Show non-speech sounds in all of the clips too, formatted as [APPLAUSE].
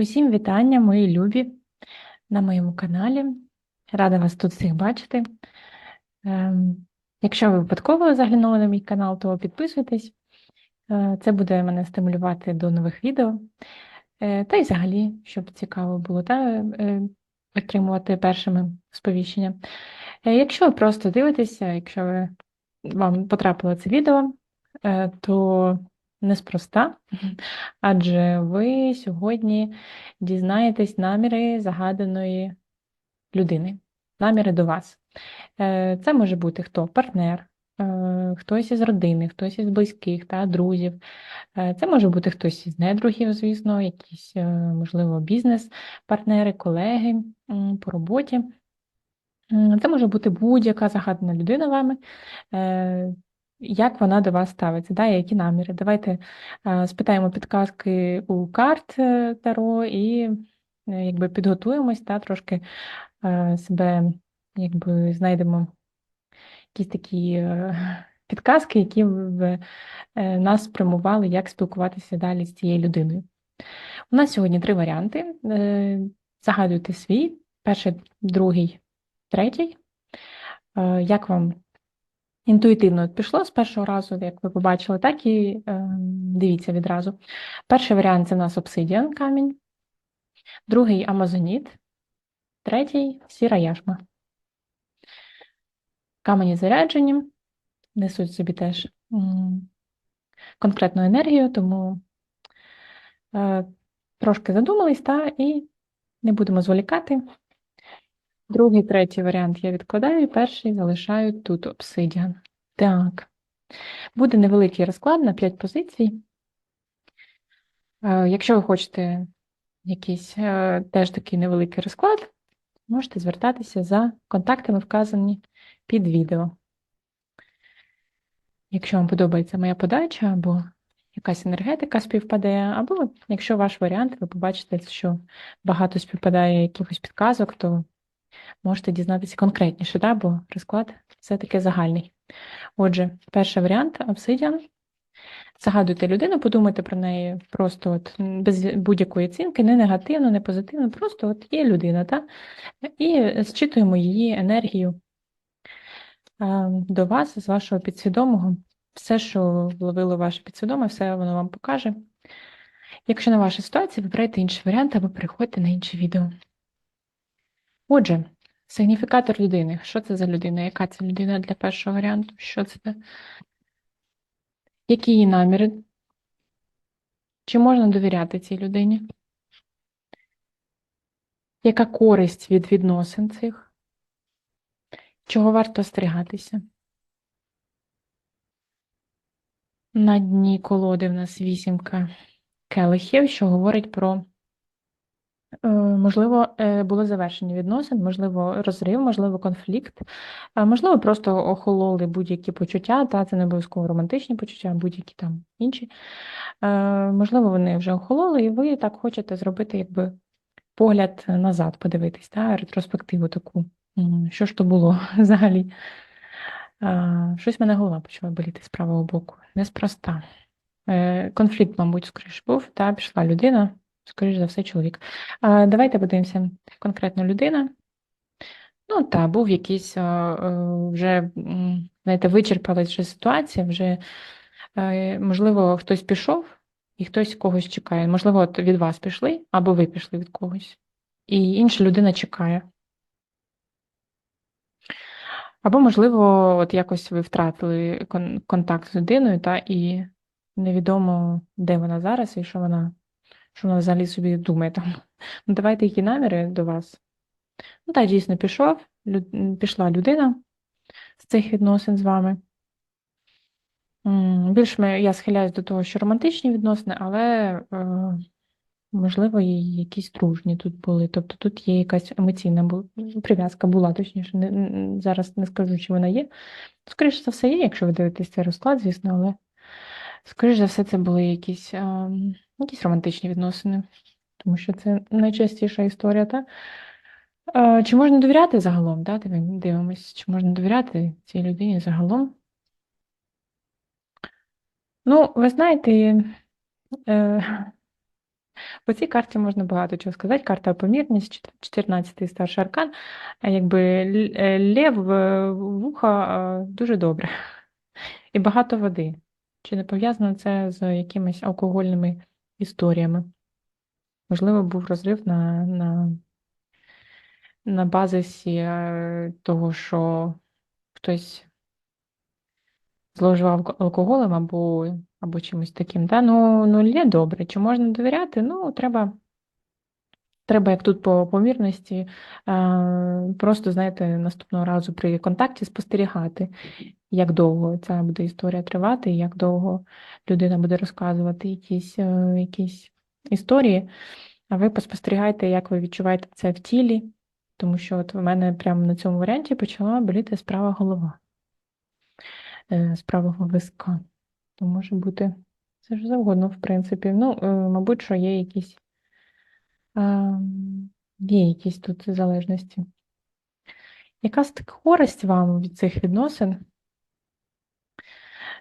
Усім вітання, мої любі, на моєму каналі. Рада вас тут всіх бачити. Ем, Якщо ви випадково заглянули на мій канал, то підписуйтесь. Е, Це буде мене стимулювати до нових відео. Е, Та й взагалі, щоб цікаво було та, е, отримувати першими сповіщення. Якщо ви просто дивитеся, якщо ви, вам потрапило це відео, то неспроста, адже ви сьогодні дізнаєтесь наміри загаданої людини, наміри до вас. Е, Це може бути хто? Партнер, е, хтось із родини, хтось із близьких та друзів. Е, Це може бути хтось із недругів, звісно, якісь, можливо, бізнес-партнери, колеги по роботі. Це може бути будь-яка загадана людина вами. Як вона до вас ставиться, да, які наміри? Давайте е, спитаємо підказки у карт е, Таро і е, якби підготуємось та трошки себе якби знайдемо якісь такі підказки, які е, нас спрямували, як спілкуватися далі з цією людиною. У нас сьогодні три варіанти. Загадуйте свій, перший, другий, третій. Як вам інтуїтивно пішло з першого разу, як ви побачили, так і е, дивіться відразу. Перший варіант це в нас обсидіан камінь, другий амазоніт, третій сіра яшма. Камені заряджені, несуть собі теж конкретну енергію, тому е, трошки задумались, та, і не будемо зволікати. Другий, третій варіант я відкладаю, перший залишаю тут обсидіан. Так, буде невеликий розклад на 5 позицій. Е, Якщо ви хочете якийсь е, теж такий невеликий розклад, можете звертатися за контактами, вказані під відео. Якщо вам подобається моя подача, або якась енергетика співпадає, або якщо ваш варіант, ви побачите, що багато співпадає якихось підказок, то можете дізнатися конкретніше, да? бо розклад все-таки загальний. Отже, перший варіант обсидіан. Загадуйте людину, подумайте про неї просто от без будь-якої оцінки, не негативно, не позитивно, просто от є людина, та? і зчитуємо її енергію до вас, з вашого підсвідомого. Все, що вловило ваше підсвідоме, все воно вам покаже. Якщо не ваша ситуація, вибирайте інший варіант або переходьте на інше відео. Отже, сигніфікатор людини. Що це за людина? Яка це людина для першого варіанту? Що це? Які її наміри? Чи можна довіряти цій людині? Яка користь від відносин цих? Чого варто остерігатися? На дні колоди в нас вісімка келихів, що говорить про, е, можливо, е, було завершення відносин, можливо, розрив, можливо, конфлікт, можливо, просто охололи будь-які почуття, та це не обов'язково романтичні почуття, будь-які там інші. Е, Можливо, вони вже охололи, і ви так хочете зробити, якби погляд назад, подивитись, та, ретроспективу таку. Що ж то було [LAUGHS] взагалі? Щось в мене голова почала боліти з правого боку. Неспроста. Е, Конфлікт, мабуть, скоріш був, та пішла людина, скоріш за все, чоловік. А, Давайте подивимося конкретно людина. Ну, та, був якийсь е, вже, знаєте, вичерпалась вже ситуація, вже, е, можливо, хтось пішов і хтось когось чекає. Можливо, от від вас пішли, або ви пішли від когось. І інша людина чекає. Або, можливо, от якось ви втратили кон- контакт з людиною, та і невідомо, де вона зараз і що вона, що вона взагалі собі думає там. Ну, давайте які наміри до вас. Ну, так, дійсно, пішов, лю- м, пішла людина з цих відносин з вами. Більш я схиляюсь до того, що романтичні відносини, але е, можливо, якісь дружні тут були. Тобто тут є якась емоційна прив'язка була, точніше, не, зараз не скажу, чи вона є. Скоріше за все, є, якщо ви дивитесь цей розклад, звісно, але скоріш за все, це були якісь, а, якісь романтичні відносини, тому що це найчастіша історія, та? А, Чи можна довіряти загалом? Диви- Дивимось, чи можна довіряти цій людині загалом? Ну, ви знаєте, е, По цій карті можна багато чого сказати. Карта помірність, 14-й старший аркан, якби е, лев е, вуха е, дуже добре. І багато води. Чи не пов'язано це з якимись алкогольними історіями? Можливо, був розрив на, на, на базисі е, того, що хтось зловживав алкоголем або, або чимось таким. Да? Ну, ну, є добре. Чи можна довіряти? Ну, треба, треба як тут по помірності, е, просто, знаєте, наступного разу при контакті спостерігати, як довго ця буде історія тривати, як довго людина буде розказувати якісь, е, якісь історії. А ви поспостерігайте, як ви відчуваєте це в тілі, тому що от в мене прямо на цьому варіанті почала боліти справа голова е, з правого виска. То може бути все ж завгодно, в принципі. Ну, е, мабуть, що є якісь, е, є якісь тут залежності. Яка користь вам від цих відносин?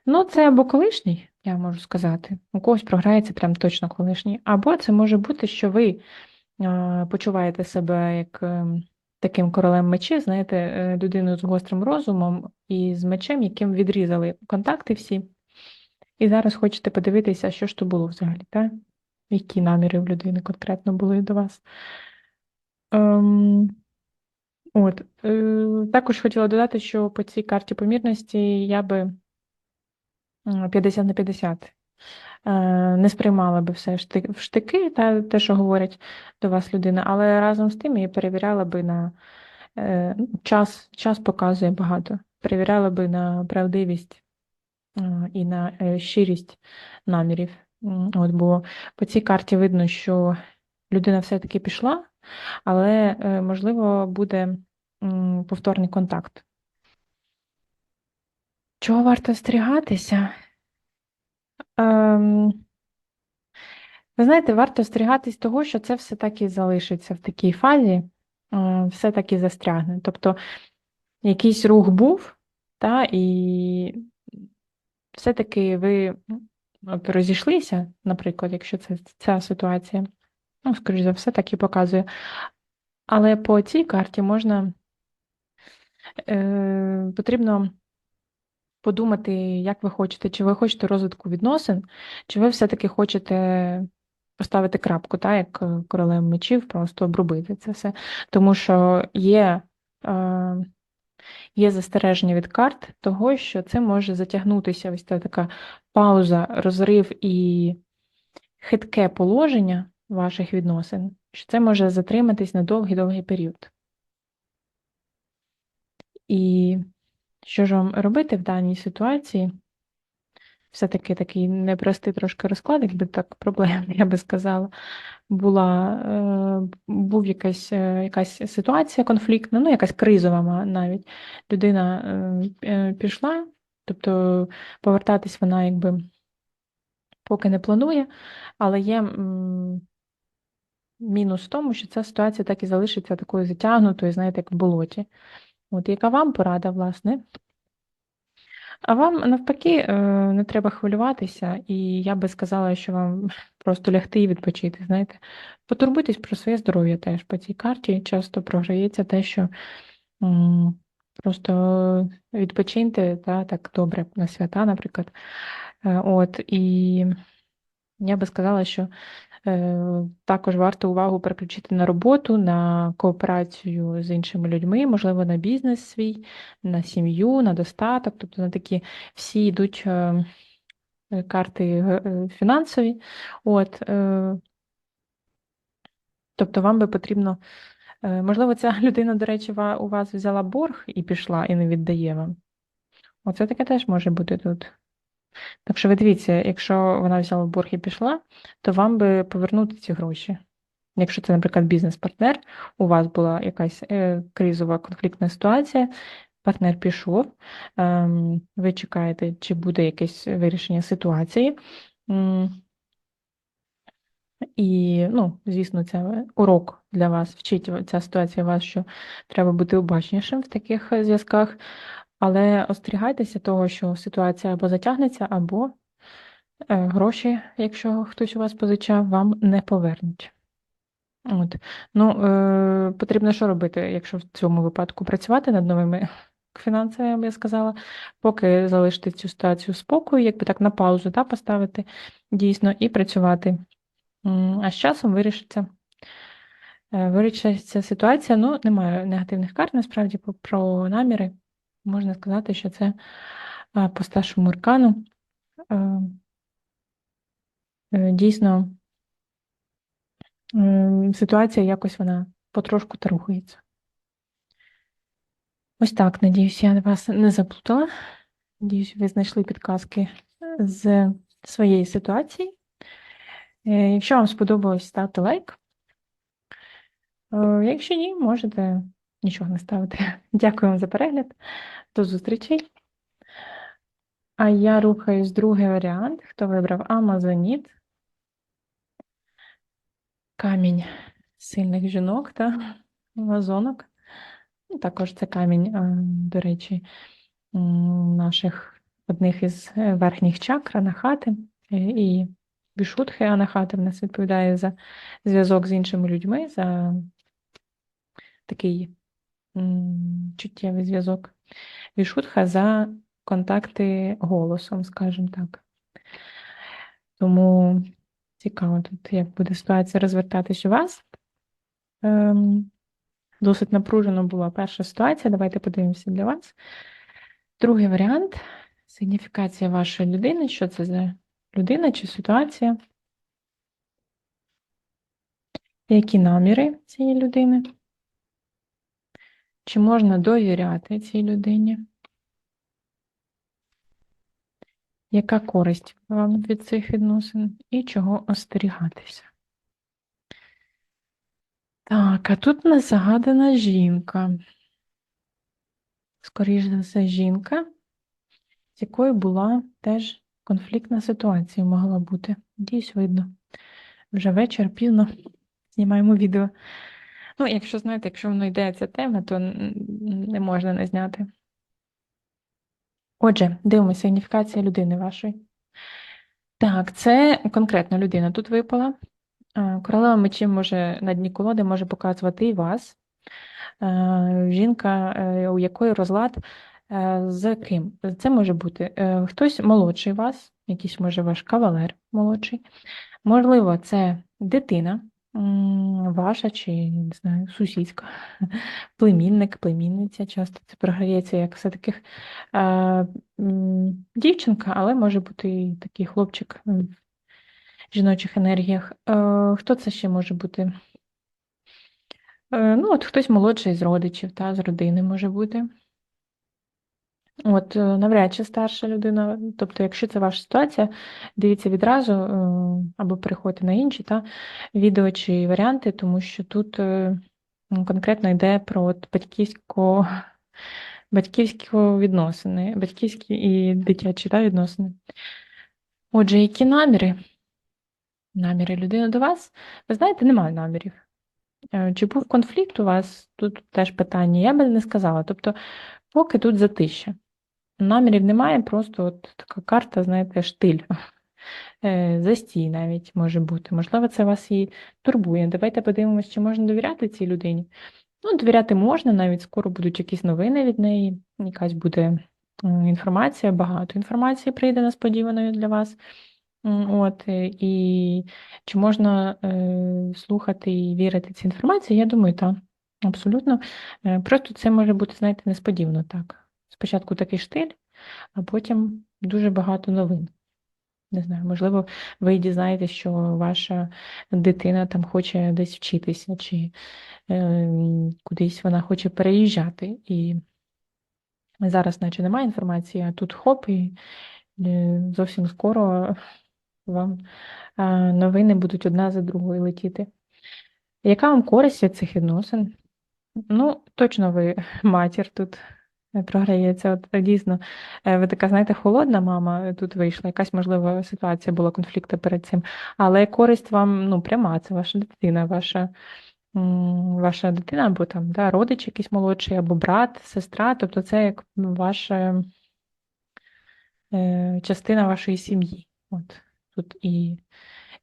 Ну, це або колишній, я можу сказати. У когось програється прям точно колишній. Або це може бути, що ви е, почуваєте себе як е, таким королем мечів, знаєте, е, людиною з гострим розумом і з мечем, яким відрізали контакти всі. І зараз хочете подивитися, що ж то було взагалі, так? Які наміри в людини конкретно були до вас. Ем, от, е, також хотіла додати, що по цій карті помірності я би 50 на 50 е, не сприймала би все в штики, та, те, що говорять до вас людина, але разом з тим я перевіряла би на е, час, час показує багато. Перевіряла би на правдивість е, і на е, щирість намірів. От, бо по цій карті видно, що людина все-таки пішла, але, е, можливо, буде повторний контакт. Чого варто остерігатися? Ем, ви знаєте, варто остерігатись того, що це все так і залишиться в такій фазі, е, все так і застрягне. Тобто якийсь рух був, та, і все-таки ви розійшлися, наприклад, якщо це ця ситуація, ну, скоріш за все, так і показує. Але по цій карті можна е, потрібно подумати, як ви хочете, чи ви хочете розвитку відносин, чи ви все-таки хочете поставити крапку, та, як е, королем мечів, просто обробити це все. Тому що є, е, є застереження від карт того, що це може затягнутися ось та така пауза, розрив і хитке положення ваших відносин, що це може затриматись на довгий-довгий період. І що ж вам робити в даній ситуації? Все-таки такий непростий трошки розклад, якби так проблем, [LAUGHS] я би сказала, була, е, був якась, е, якась ситуація конфліктна, ну, якась кризова навіть. Людина е, пішла, тобто повертатись вона якби поки не планує, але є мінус в тому, що ця ситуація так і залишиться такою затягнутою, знаєте, як в болоті. От яка вам порада, власне? А вам навпаки е, не треба хвилюватися, і я би сказала, що вам [LAUGHS] просто лягти і відпочити. Знаєте, потурбуйтесь про своє здоров'я теж по цій карті. Часто програється те, що просто відпочиньте та, так добре на свята, наприклад. Е, От і я би сказала, що також варто увагу переключити на роботу, на кооперацію з іншими людьми, можливо, на бізнес свій, на сім'ю, на достаток, тобто на такі всі йдуть е, е, карти е, фінансові. От, е, тобто вам би потрібно, е, можливо, ця [LAUGHS] людина, до речі, у вас взяла борг і пішла, і не віддає вам. Оце таке теж може бути тут. Так що ви дивіться, якщо вона взяла борг і пішла, то вам би повернути ці гроші. Якщо це, наприклад, бізнес-партнер, у вас була якась е, кризова конфліктна ситуація, партнер пішов, ем, ви чекаєте, чи буде якесь вирішення ситуації. І, ну, звісно, це урок для вас, вчить ця ситуація вас, що треба бути обачнішим в таких е, зв'язках, але остерігайтеся того, що ситуація або затягнеться, або е, гроші, якщо хтось у вас позичав, вам не повернуть. От. Ну, е, потрібно що робити, якщо в цьому випадку працювати над новими [LAUGHS] фінансами, я сказала, поки залишити цю ситуацію спокою, якби так на паузу та, поставити дійсно і працювати. А з часом вирішиться, е, вирішиться ситуація. Ну, немає негативних карт, насправді, про наміри. Можна сказати, що це по старшому аркану. Е, е, Дійсно, ситуація якось вона потрошку та рухається. Ось так, надіюсь, я вас не заплутала. Надіюсь, ви знайшли підказки з своєї ситуації. Е, Якщо вам сподобалось, ставте лайк. Е, Якщо ні, можете нічого не ставити. [LAUGHS] Дякую вам за перегляд. До зустрічей. А я рухаюсь другий варіант. Хто вибрав Амазоніт? Камінь сильних жінок та амазонок. Ну, Також це камінь, до речі, наших одних із е, верхніх чакр анахати. Е, І Вішудхи анахати в нас відповідає за зв'язок з іншими людьми, за такий чуттєвий зв'язок. Вішудха за контакти голосом, скажімо так. Тому цікаво тут, як буде ситуація розвертатись у вас. Ем, Досить напружено була перша ситуація. Давайте подивимося для вас. Другий варіант сигніфікація вашої людини. Що це за людина чи ситуація? Які наміри цієї людини? Чи можна довіряти цій людині? Яка користь вам від цих відносин? І чого остерігатися? Так, а тут у нас загадана жінка. Скоріше за все, жінка, з якою була теж конфліктна ситуація могла бути. Надіюсь, видно. Вже вечір, пізно. Знімаємо відео. Ну, якщо знаєте, якщо воно йде ця тема, то не можна не зняти. Отже, дивимося сигніфікація людини вашої. Так, це конкретна людина тут випала. Е, Королева мечів може на дні колоди може показувати і вас. Е, Жінка, е, у якої розлад з ким? Це може бути хтось молодший вас, якийсь може ваш кавалер молодший. Можливо, це дитина ваша чи не знаю, сусідська, [LAUGHS] племінник, племінниця. Часто це програється як все-таки е, дівчинка, але може бути і такий хлопчик в жіночих енергіях. Е, Хто це ще може бути? Е, Ну, от хтось молодший з родичів, та, з родини може бути. От, е, навряд чи старша людина. Тобто, якщо це ваша ситуація, дивіться відразу е, або переходьте на інші та, відео чи варіанти, тому що тут е, конкретно йде про от батьківсько, батьківські відносини, батьківські і дитячі та, відносини. Отже, які наміри? Наміри людини до вас? Ви знаєте, немає намірів. Чи був конфлікт у вас? Тут теж питання. Я би не сказала. Тобто, поки тут затища. Намірів немає, просто от така карта, знаєте, штиль. Застій навіть може бути. Можливо, це вас і турбує. Давайте подивимося, чи можна довіряти цій людині. Ну, довіряти можна, навіть скоро будуть якісь новини від неї, якась буде інформація, багато інформації прийде несподіваною для вас. От, і чи можна е, слухати і вірити цій інформації? Я думаю, так, абсолютно. Просто це може бути, знаєте, несподівано так. Спочатку такий штиль, а потім дуже багато новин. Не знаю, можливо, ви дізнаєтесь, що ваша дитина там хоче десь вчитися, чи е, кудись вона хоче переїжджати. І зараз, наче, немає інформації, а тут хоп, і е, зовсім скоро вам е, новини будуть одна за другою летіти. Яка вам користь від цих відносин? Ну, точно ви [LAUGHS] матір тут програється. От е, дійсно, е, ви така, знаєте, холодна мама е, тут вийшла, якась, можливо, ситуація була конфлікту перед цим. Але користь вам ну, пряма, це ваша дитина, ваша, ваша дитина, або там да, родич якийсь молодший, або брат, сестра. Тобто це як ваша е, частина вашої сім'ї. От. тут і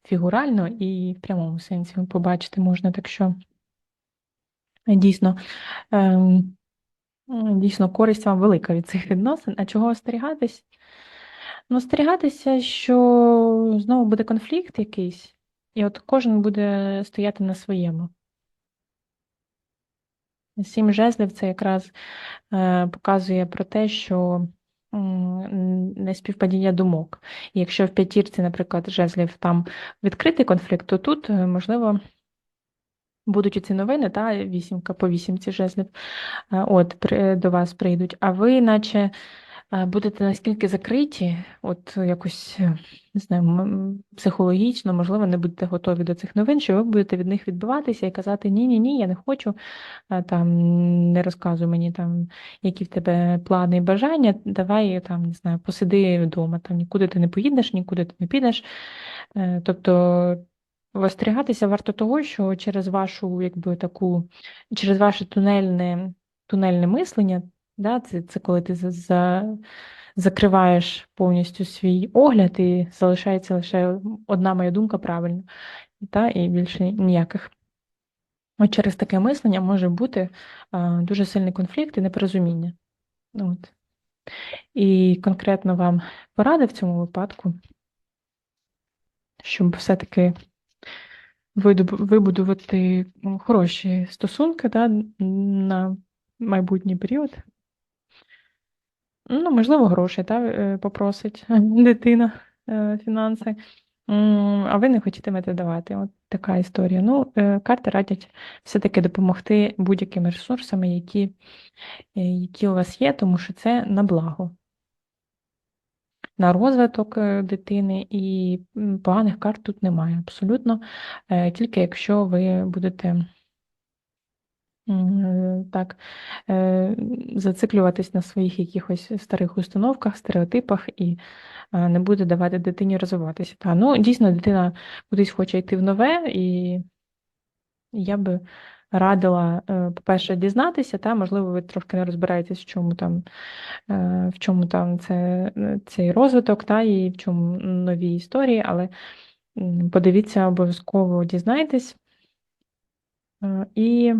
фігурально, і в прямому сенсі побачити можна, так що дійсно, ем, дійсно користь вам велика від цих відносин. А чого остерігатись? Ну, остерігатися, що знову буде конфлікт якийсь, і от кожен буде стояти на своєму. Сім жезлів це якраз е, показує про те, що не співпадіння думок. І якщо в п'ятірці, наприклад, жезлів там відкритий конфлікт, то тут, е, можливо, будуть ці новини, та вісімка по вісімці жезлів, е, от при, до вас прийдуть, а ви, наче е, будете наскільки закриті, от якось е, не знаю, психологічно, можливо, не будете готові до цих новин, що ви будете від них відбиватися і казати ні, ні, ні, я не хочу, там не розказуй мені там, які в тебе плани і бажання. Давай там не знаю, посиди вдома, там нікуди ти не поїдеш, нікуди ти не підеш. Тобто остерігатися варто того, що через вашу, якби таку, через ваше тунельне, тунельне мислення, да, це, це коли ти за, за, закриваєш повністю свій огляд і залишається лише одна моя думка правильна, та, і більше ніяких. От через таке мислення може бути а, дуже сильний конфлікт і непорозуміння. От. І конкретно вам поради в цьому випадку, щоб все-таки вибудувати ну, хороші стосунки да, на майбутній період. Ну, можливо, гроші та, е, попросить [LAUGHS] дитина е, фінанси, а ви не хочетимете давати. От така історія. Ну, е, карти радять все-таки допомогти будь-якими ресурсами, які, які у вас є, тому що це на благо. На розвиток е, дитини і поганих карт тут немає абсолютно. Е, Тільки якщо ви будете так е, зациклюватись на своїх якихось старих установках, стереотипах і не буде давати дитині розвиватися. Та, ну, дійсно, дитина кудись хоче йти в нове, і я би радила, е, по-перше, дізнатися, та, можливо, ви трошки не розбираєтесь, в чому там, е, в чому там це, е, цей розвиток, та, і в чому нові історії, але подивіться, обов'язково дізнайтесь. І,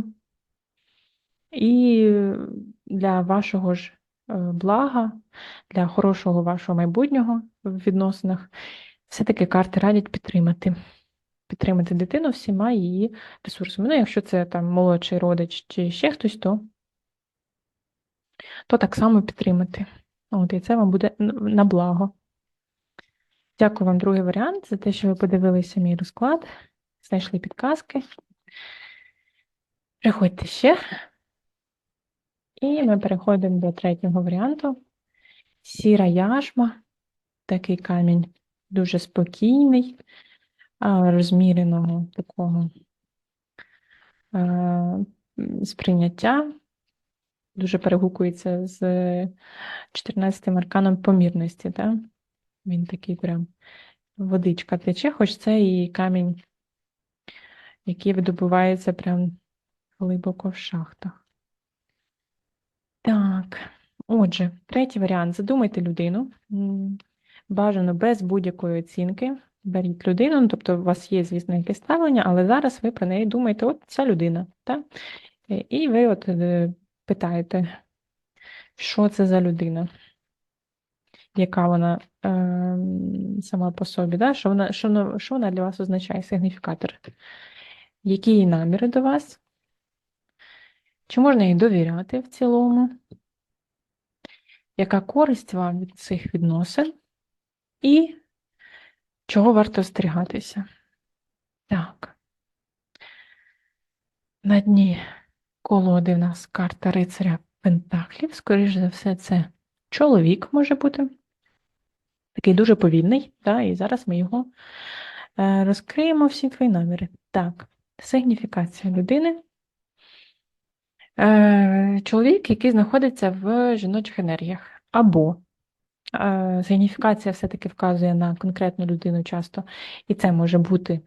і для вашого ж блага, для хорошого вашого майбутнього в відносинах, все-таки карти радять підтримати. Підтримати дитину всіма її ресурсами. Ну, якщо це там молодший родич чи ще хтось, то, то так само підтримати. От, і це вам буде на благо. Дякую вам, другий варіант, за те, що ви подивилися мій розклад, знайшли підказки. Приходьте ще. І ми переходимо до третього варіанту. Сіра яшма, такий камінь дуже спокійний, розміреного такого е, сприйняття. Дуже перегукується з 14-м арканом помірності. Да? Він такий прям водичка тече, хоч це і камінь, який видобувається прям глибоко в шахтах. Так, отже, третій варіант. Задумайте людину. Бажано без будь-якої оцінки. Беріть людину, ну, тобто у вас є, звісно, якесь ставлення, але зараз ви про неї думаєте, от ця людина, так? Е, І ви от е, питаєте, що це за людина, яка вона ем, сама по собі, да? що, вона, що, вона, що вона для вас означає, сигніфікатор? Які її наміри до вас? Чи можна їй довіряти в цілому? Яка користь вам від цих відносин? І чого варто остерігатися? Так. На дні колоди в нас карта рицаря Пентаклів. Скоріше за все, це чоловік може бути. Такий дуже повільний, та, і зараз ми його е, розкриємо всі твої наміри. Так, сигніфікація людини. Е, чоловік, який знаходиться в жіночих енергіях, або сигніфікація все-таки вказує на конкретну людину часто, і це може бути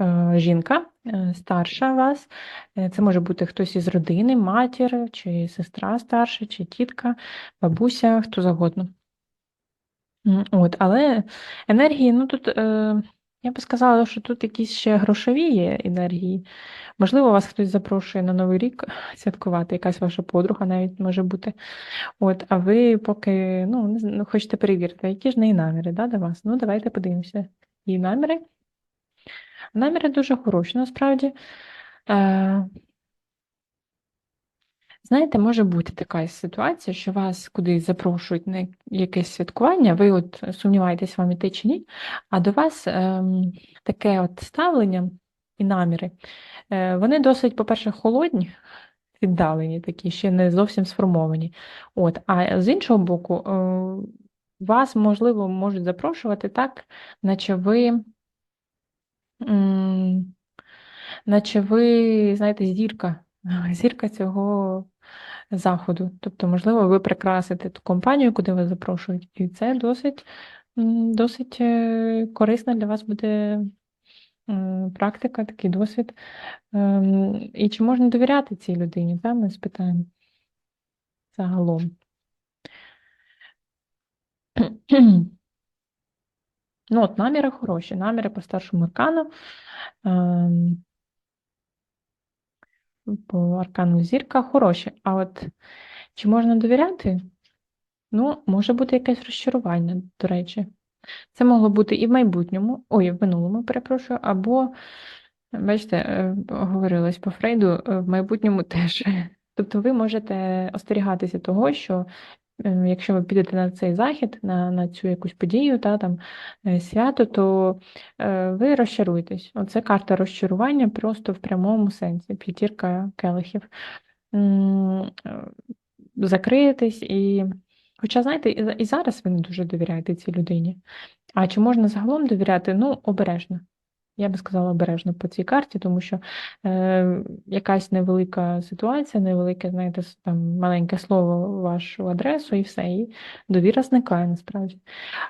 е, жінка, е, старша вас, е, це може бути хтось із родини, матір, чи сестра старша, чи тітка, бабуся, хто завгодно. От, але енергії, ну тут я би сказала, що тут якісь ще грошові є енергії. Можливо, вас хтось запрошує на Новий рік святкувати, якась ваша подруга навіть може бути. От, а ви поки ну, ну, хочете перевірити, які ж неї наміри да, до вас. Ну, давайте подивимося. Її наміри. Наміри дуже хороші, насправді. Знаєте, може бути така ситуація, що вас кудись запрошують на якесь святкування, ви от сумніваєтесь, вам іти чи ні, а до вас ем, таке от ставлення і наміри, е, вони досить, по-перше, холодні, віддалені такі, ще не зовсім сформовані. От, а з іншого боку, е, вас, можливо, можуть запрошувати так, наче ви. Наче ви, знаєте, зірка, зірка цього заходу. Тобто, можливо, ви прикрасите ту компанію, куди вас запрошують, і це досить, досить е, корисна для вас буде практика, такий досвід. Ем, І чи можна довіряти цій людині? Та, ми спитаємо загалом. Ну, от наміри хороші, наміри по старшому аркану. По аркану зірка хороші. А от чи можна довіряти? Ну, може бути якесь розчарування, до речі. Це могло бути і в майбутньому, ой, в минулому, перепрошую, або, бачите, е, говорилось по Фрейду, е, в майбутньому [LAUGHS] теж. Тобто ви можете остерігатися того, що якщо ви підете на цей захід, на, на цю якусь подію, та, там, е, свято, то е, ви розчаруєтесь. Оце карта розчарування просто в прямому сенсі, п'ятірка келихів. Е, Закриєтесь і. Хоча, знаєте, і зараз ви не дуже довіряєте цій людині. А чи можна загалом довіряти? Ну, обережно. Я би сказала обережно по цій карті, тому що е, якась невелика ситуація, невелике, знаєте, там маленьке слово вашу адресу і все, і довіра зникає насправді.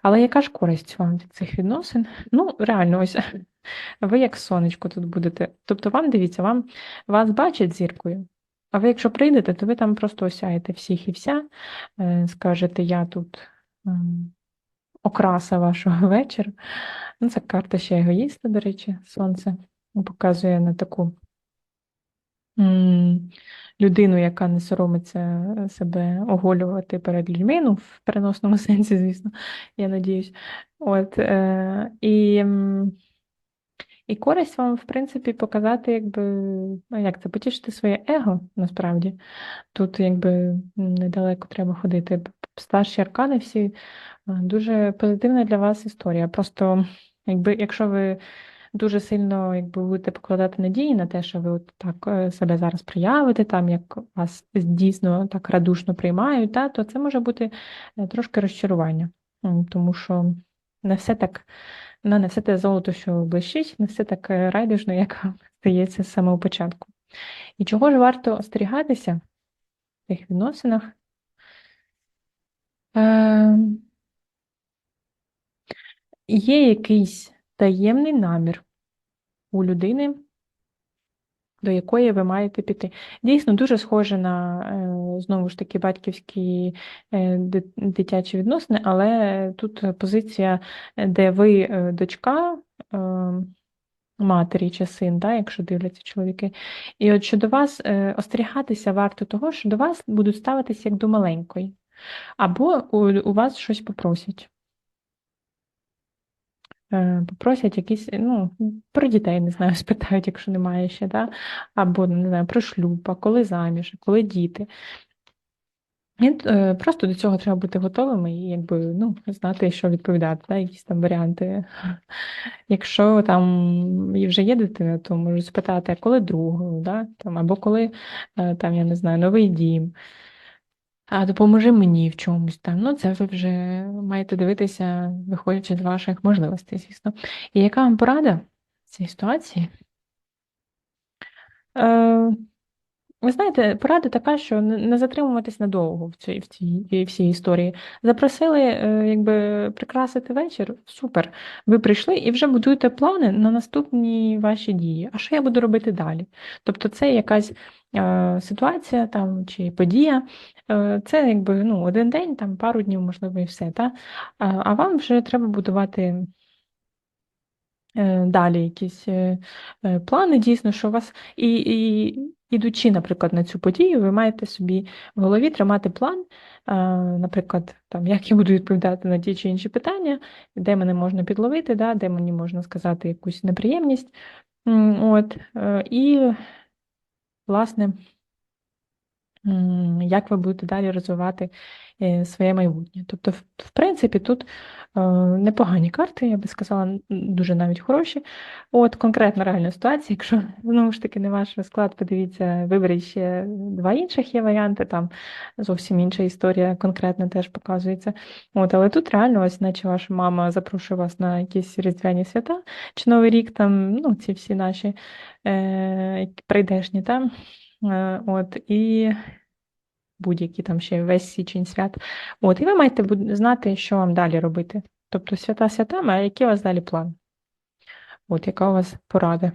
Але яка ж користь вам від цих відносин? Ну, реально, ось [LAUGHS] ви як сонечко тут будете. Тобто, вам дивіться, вам вас бачать зіркою. А ви, якщо прийдете, то ви там просто осяєте всіх і вся, е, скажете, я тут ем, окраса вашого [LAUGHS] вечора. Ну, це карта ще егоїста, до речі, сонце показує на таку людину, яка не соромиться е, себе оголювати перед людьми, ну, в переносному [LAUGHS] сенсі, звісно, я надіюсь. От, е, і, і користь вам, в принципі, показати, якби, як це, потішити своє его, насправді. Тут, якби, недалеко треба ходити. Старші аркани всі е, дуже позитивна для вас історія. Просто, якби, якщо ви дуже сильно якби, будете покладати надії на те, що ви от так е, себе зараз проявите, там як вас дійсно так радушно приймають, та, то це може бути е, трошки розчарування, тому що не все так, ну, не все те золото, що блищить, не все так райдужно, як здається з самого початку. І чого ж варто остерігатися в цих відносинах? Е, Є якийсь таємний намір у людини, до якої ви маєте піти. Дійсно, дуже схоже на, е, знову ж таки, батьківські е, дитячі відносини, але тут позиція, де ви е, дочка е, матері чи син, да, якщо дивляться чоловіки. І от щодо вас остерігатися варто того, що до вас будуть ставитися як до маленької, або у, у вас щось попросять. Е, Попросять якісь, ну, про дітей, не знаю, [LAUGHS] спитають, якщо немає ще, да? або не знаю, про шлюб, а коли заміж, коли діти. І е, просто до цього треба бути готовими і якби, ну, знати, що відповідати, да? якісь там варіанти. [LAUGHS] Якщо там вже є дитина, то можуть спитати, а коли другого, да? або коли е, там, я не знаю, новий дім. А допоможи мені в чомусь там. Ну, це ви вже маєте дивитися, виходячи з ваших можливостей, звісно. І яка вам порада в цій ситуації? Е, Ви знаєте, порада така, що не затримуватись надовго в цій, в цій всій історії. Запросили, е, якби прикрасити вечір. Супер. Ви прийшли і вже будуєте плани на наступні ваші дії. А що я буду робити далі? Тобто, це якась е, ситуація там чи подія. Е, це якби ну, один день, там пару днів, можливо, і все. Та? А, вам вже треба будувати. е, Далі якісь е, плани, дійсно, що у вас і, і ідучи, наприклад, на цю подію, ви маєте собі в голові тримати план, е, наприклад, там, як я буду відповідати на ті чи інші питання, де мене можна підловити, да, де мені можна сказати якусь неприємність. От, е, і, власне, як ви будете далі розвивати е, своє майбутнє. Тобто, в, принципі, тут е, непогані карти, я би сказала, дуже навіть хороші. От конкретна реальна ситуація, якщо знову ж таки не ваш розклад, подивіться, виберіть ще два інших є варіанти, там зовсім інша історія конкретна теж показується. От, але тут реально, ось, наче ваша мама запрошує вас на якісь різдвяні свята, чи Новий рік, там, ну, ці всі наші е, прийдешні, там. Е, от, і будь-які там ще весь січень свят. От, і ви маєте знати, що вам далі робити. Тобто свята святами, а який у вас далі план? От, яка у вас порада?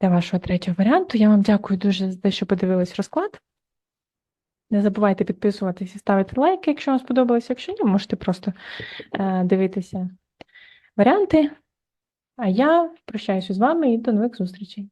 Для вашого третього варіанту. Я вам дякую дуже за те, що подивились розклад. Не забувайте підписуватись і ставити лайки, якщо вам сподобалось. Якщо ні, можете просто е, дивитися варіанти. А я прощаюся з вами і до нових зустрічей.